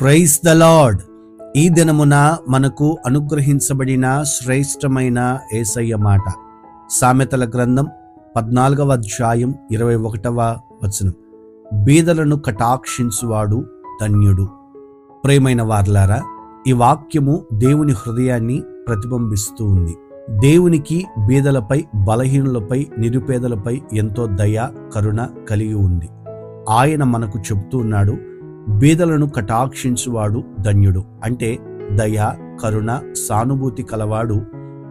Praise the lord ఈ దినమున మనకు అనుగ్రహించబడిన శ్రేష్టమైన ఏసయ్య మాట. సామెతల గ్రంథం పద్నాలుగవ అధ్యాయం ఇరవై ఒకటవ వచనం. బీదలను కటాక్షించువాడు ధన్యుడు. ప్రేమైన వార్లారా ఈ వాక్యము దేవుని హృదయాన్ని ప్రతిబింబిస్తూ ఉంది. దేవునికి బీదలపై బలహీనులపై నిరుపేదలపై ఎంతో దయ కరుణ కలిగి ఉంది. ఆయన మనకు చెబుతూ ఉన్నాడు బీదలను కటాక్షించువాడు ధన్యుడు. అంటే దయ కరుణ సానుభూతి కలవాడు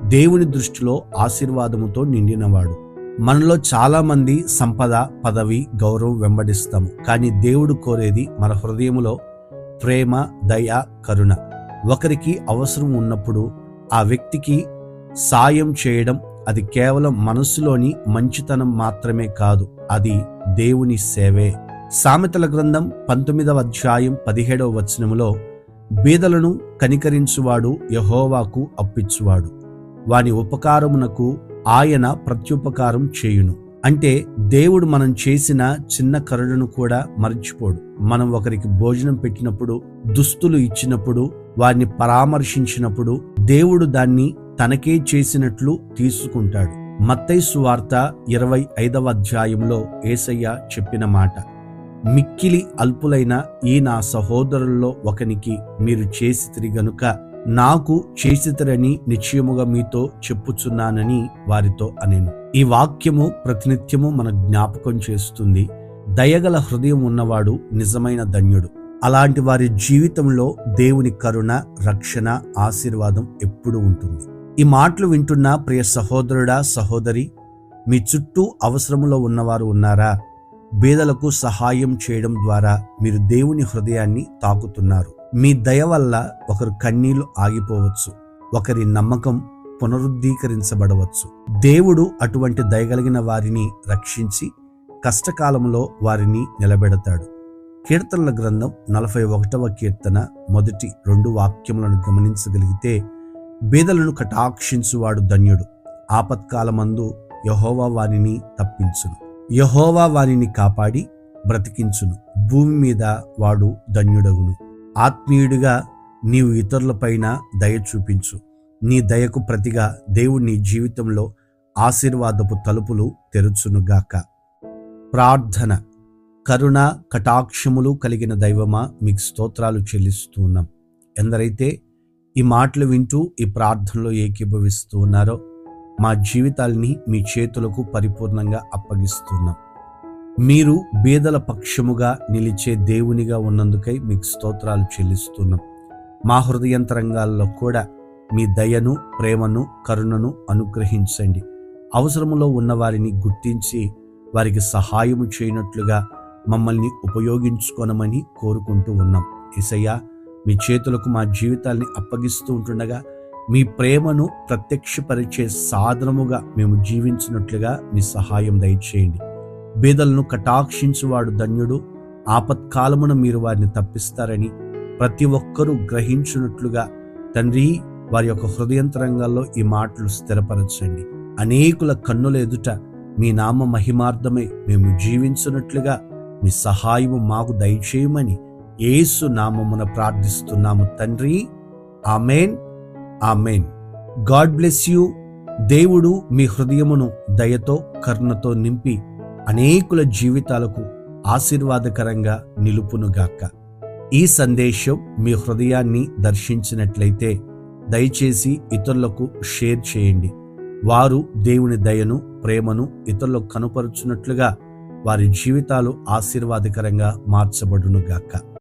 దేవుని దృష్టిలో ఆశీర్వాదముతో నిండినవాడు. మనలో చాలామంది సంపద పదవి గౌరవం వెంబడిస్తాము. కానీ దేవుడు కోరేది మన హృదయములో ప్రేమ దయ కరుణ. ఒకరికి అవసరం ఉన్నప్పుడు ఆ వ్యక్తికి సాయం చేయడం అది కేవలం మనసులోని మంచితనం మాత్రమే కాదు అది దేవుని సేవే. సామెతల గ్రంథం పంతొమ్మిదవ అధ్యాయం పదిహేడవ వచనములో బీదలను కనికరించువాడు యహోవాకు అప్పిచ్చువాడు. వాని ఉపకారమునకు ఆయన ప్రత్యుపకారం చేయును. అంటే దేవుడు మనం చేసిన చిన్న కరుణను కూడా మర్చిపోడు. మనం ఒకరికి భోజనం పెట్టినప్పుడు దుస్తులు ఇచ్చినప్పుడు వారిని పరామర్శించినప్పుడు దేవుడు దాన్ని తనకే చేసినట్లు తీసుకుంటాడు. మత్తైసు వార్త ఇరవై ఐదవ అధ్యాయంలో ఏసయ్య చెప్పిన మాట. మిక్కిలి అల్పులైన ఈ నా సహోదరుల్లో ఒకనికి మీరు చేసితిరి గనుక నాకు చేసితరని నిశ్చయముగా మీతో చెప్పుచున్నానని వారితో అనేను. ఈ వాక్యము ప్రతినిత్యము మన జ్ఞాపకం చేస్తుంది. దయగల హృదయం ఉన్నవాడు నిజమైన ధన్యుడు. అలాంటి వారి జీవితంలో దేవుని కరుణ రక్షణ ఆశీర్వాదం ఎప్పుడూ ఉంటుంది. ఈ మాటలు వింటున్న ప్రియ సహోదరుడా సహోదరి మీ చుట్టూ అవసరములో ఉన్నవారు ఉన్నారా? బీదలకు సహాయం చేయడం ద్వారా మీరు దేవుని హృదయాన్ని తాకుతున్నారు. మీ దయ వల్ల ఒకరు కన్నీళ్ళు ఆగిపోవచ్చు. ఒకరి నమ్మకం పునరుద్ధీకరించబడవచ్చు. దేవుడు అటువంటి దయగలిగిన వారిని రక్షించి కష్టకాలంలో వారిని నిలబెడతాడు. కీర్తనల గ్రంథం నలభై ఒకటవ కీర్తన మొదటి రెండు వాక్యములను గమనించగలిగితే బీదలను కటాక్షించువాడు ధన్యుడు. ఆపత్కాలమందు యహోవా వారిని తప్పించును. యహోవా వారిని కాపాడి బ్రతికించును. భూమి మీద వాడు ధన్యుడగును. ఆత్మీయుడిగా నీవు ఇతరులపైన దయ చూపించు. నీ దయకు ప్రతిగా దేవుడు నీ జీవితంలో ఆశీర్వాదపు తలుపులు తెరుచునుగాక ప్రార్థన. కరుణ కటాక్షములు కలిగిన దైవమా మీకు స్తోత్రాలు చెల్లిస్తున్నాం ఎందరైతే ఈ మాటలు వింటూ ఈ ప్రార్థనలో ఏకీభవిస్తూ ఉన్నారో మా జీవితాల్ని మీ చేతులకు పరిపూర్ణంగా అప్పగిస్తున్నాం. మీరు బీదల పక్షముగా నిలిచే దేవునిగా ఉన్నందుకై మీకు స్తోత్రాలు చెల్లిస్తున్నాం. మా హృదయంతరంగాల్లో కూడా మీ దయను ప్రేమను కరుణను అనుగ్రహించండి. అవసరములో ఉన్న వారిని గుర్తించి వారికి సహాయము చేయనట్లుగా మమ్మల్ని ఉపయోగించుకొనమని కోరుకుంటూ ఉన్నాం. ఇసయ్య మీ చేతులకు మా జీవితాల్ని అప్పగిస్తూ ఉంటుండగా మీ ప్రేమను ప్రత్యక్షపరిచే సాధనముగా మేము జీవించినట్లుగా మీ సహాయం దయచేయండి. బీదలను కటాక్షించువాడు ధన్యుడు ఆపత్కాలమున మీరు వారిని తప్పిస్తారని ప్రతి ఒక్కరూ గ్రహించినట్లుగా తండ్రి వారి యొక్క హృదయంతరంగాల్లో ఈ మాటలు స్థిరపరచండి. అనేకుల కన్నుల ఎదుట మీ నామ మహిమార్థమై మేము జీవించినట్లుగా మీ సహాయము మాకు దయచేయమని ఏసు నామమున ప్రార్థిస్తున్నాము తండ్రి. Amen. Amen. God bless you. దేవుడు మీ హృదయమును దయతో కరుణతో నింపి అనేకుల జీవితాలకు ఆశీర్వాదకరంగా నిలుపునుగాక ఈ సందేశం మీ హృదయాన్ని దర్శించినట్లయితే దయచేసి ఇతరులకు షేర్ చేయండి. వారు దేవుని దయను ప్రేమను ఇతరులకు కనుపరుచున్నట్లుగా వారి జీవితాలు ఆశీర్వాదకరంగా మార్చబడునుగాక